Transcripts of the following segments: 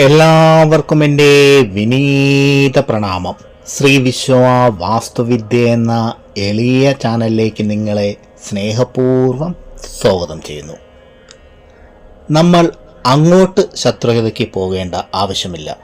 എല്ലാവർക്കും എന്റെ വിനീത പ്രണാമം. ശ്രീ വിശ്വ വാസ്തുവിദ്യ എന്ന എളിയ ചാനലിലേക്ക് നിങ്ങളെ സ്നേഹപൂർവം സ്വാഗതം ചെയ്യുന്നു. നമ്മൾ അങ്ങോട്ട് ശത്രുതയ്ക്ക് പോകേണ്ട ആവശ്യമില്ല.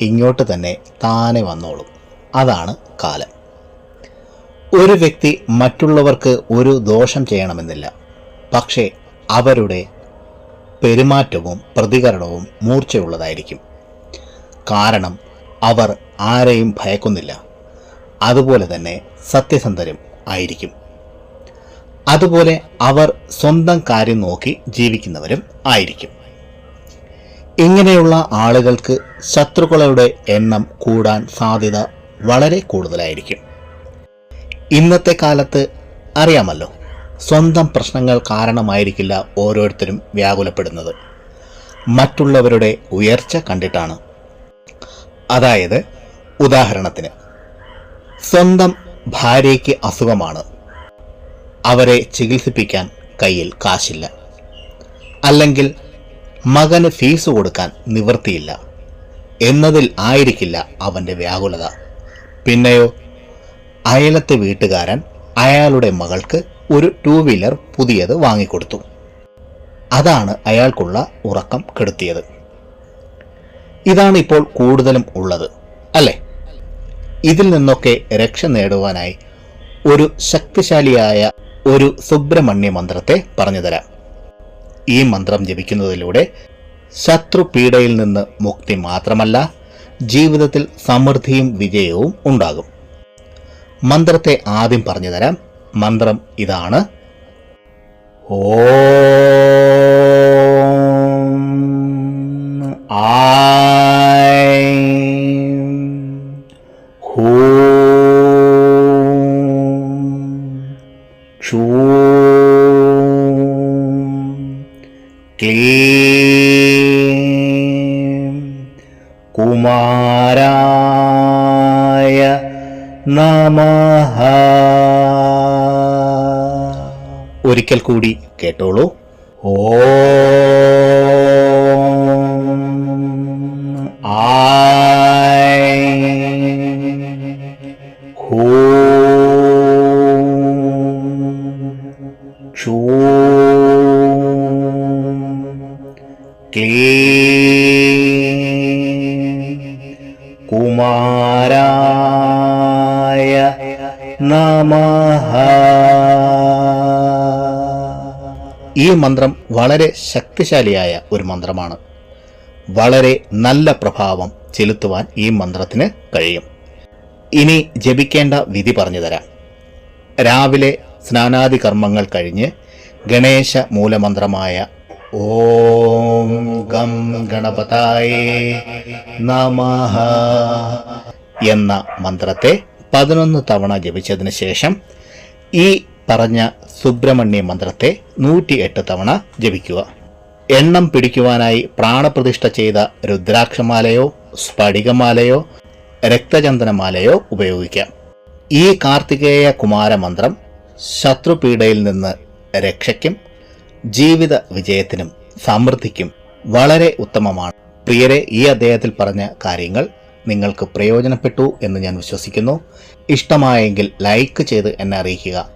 ഇങ്ങോട്ട് തന്നെ താനെ വന്നോളും. അതാണ് കാലം. ഒരു വ്യക്തി മറ്റുള്ളവർക്ക് ഒരു ദോഷം ചെയ്യണമെന്നില്ല. പക്ഷേ അവരുടെ പെരുമാറ്റവും പ്രതികരണവും മൂർച്ചയുള്ളതായിരിക്കും. കാരണം അവർ ആരെയും ഭയക്കുന്നില്ല. അതുപോലെ തന്നെ സത്യസന്ധരും ആയിരിക്കും. അതുപോലെ അവർ സ്വന്തം കാര്യം നോക്കി ജീവിക്കുന്നവരും ആയിരിക്കും. ഇങ്ങനെയുള്ള ആളുകൾക്ക് ശത്രുക്കളുടെ എണ്ണം കൂടാൻ സാധ്യത വളരെ കൂടുതലായിരിക്കും. ഇന്നത്തെ കാലത്ത് അറിയാമല്ലോ സ്വന്തം പ്രശ്നങ്ങൾ കാരണമായിരിക്കില്ല ഓരോരുത്തരും വ്യാകുലപ്പെടുന്നത്. മറ്റുള്ളവരുടെ ഉയർച്ച കണ്ടിട്ടാണ്. അതായത് ഉദാഹരണത്തിന് സ്വന്തം ഭാര്യയ്ക്ക് അസുഖമാണ്. അവരെ ചികിത്സിപ്പിക്കാൻ കയ്യിൽ കാശില്ല. അല്ലെങ്കിൽ മകന് ഫീസ് കൊടുക്കാൻ നിവൃത്തിയില്ല. എന്നതിൽ ആയിരിക്കില്ല അവന്റെ വ്യാകുലത. പിന്നെയോ അയലത്തെ വീട്ടുകാരൻ അയാളുടെ മകൾക്ക് ഒരു ടൂ വീലർ പുതിയത് വാങ്ങിക്കൊടുത്തു. അതാണ് അയാൾക്കുള്ള ഉറക്കം കെടുത്തിയത്. ഇതാണ് ഇപ്പോൾ കൂടുതലും ഉള്ളത് അല്ലേ? ഇതിൽ നിന്നൊക്കെ രക്ഷ നേടുവാനായി ഒരു ശക്തിശാലിയായ ഒരു സുബ്രഹ്മണ്യ മന്ത്രത്തെ പറഞ്ഞുതരാം. ഈ മന്ത്രം ജപിക്കുന്നതിലൂടെ ശത്രുപീഡയിൽ നിന്ന് മുക്തി മാത്രമല്ല ജീവിതത്തിൽ സമൃദ്ധിയും വിജയവും ഉണ്ടാകും. മന്ത്രത്തെ ആദ്യം പറഞ്ഞു തരാം മന്ത്രം ഇതാണ്. ഓ ക്ലീം കുമാരായ നമഃ ഒരിക്കൽ കൂടി കേട്ടോളൂ. ഓ കുമാരായ നമഃ ഈ മന്ത്രം വളരെ ശക്തിശാലിയായ ഒരു മന്ത്രമാണ്. വളരെ നല്ല പ്രഭാവം ചെലുത്തുവാൻ ഈ മന്ത്രത്തിന് കഴിയും. ഇനി ജപിക്കേണ്ട വിധി പറഞ്ഞു തരാം. രാവിലെ സ്നാനാദി കർമ്മങ്ങൾ കഴിഞ്ഞ് ഗണേശ മൂലമന്ത്രമായ ഓം ഗം ഗണപതായേ നമഃ എന്ന മന്ത്രത്തെ പതിനൊന്ന് തവണ ജപിച്ചതിന് ശേഷം ഈ പറഞ്ഞ സുബ്രഹ്മണ്യ മന്ത്രത്തെ നൂറ്റിയെട്ട് തവണ ജപിക്കുക. എണ്ണം പിടിക്കുവാനായി പ്രാണപ്രതിഷ്ഠ ചെയ്ത രുദ്രാക്ഷമാലയോ സ്ഫടികമാലയോ രക്തചന്ദനമാലയോ ഉപയോഗിക്കാം. ഈ കാർത്തികേയ കുമാരമന്ത്രം ശത്രുപീഡയിൽ നിന്ന് രക്ഷയ്ക്കും ജീവിത വിജയത്തിനും സമൃദ്ധിക്കും വളരെ ഉത്തമമാണ്. പ്രിയരെ ഈ അദ്ദേഹത്തിൽ പറഞ്ഞ കാര്യങ്ങൾ നിങ്ങൾക്ക് പ്രയോജനപ്പെട്ടു എന്ന് ഞാൻ വിശ്വസിക്കുന്നു. ഇഷ്ടമായെങ്കിൽ ലൈക്ക് ചെയ്ത് എന്നെ അറിയിക്കുക.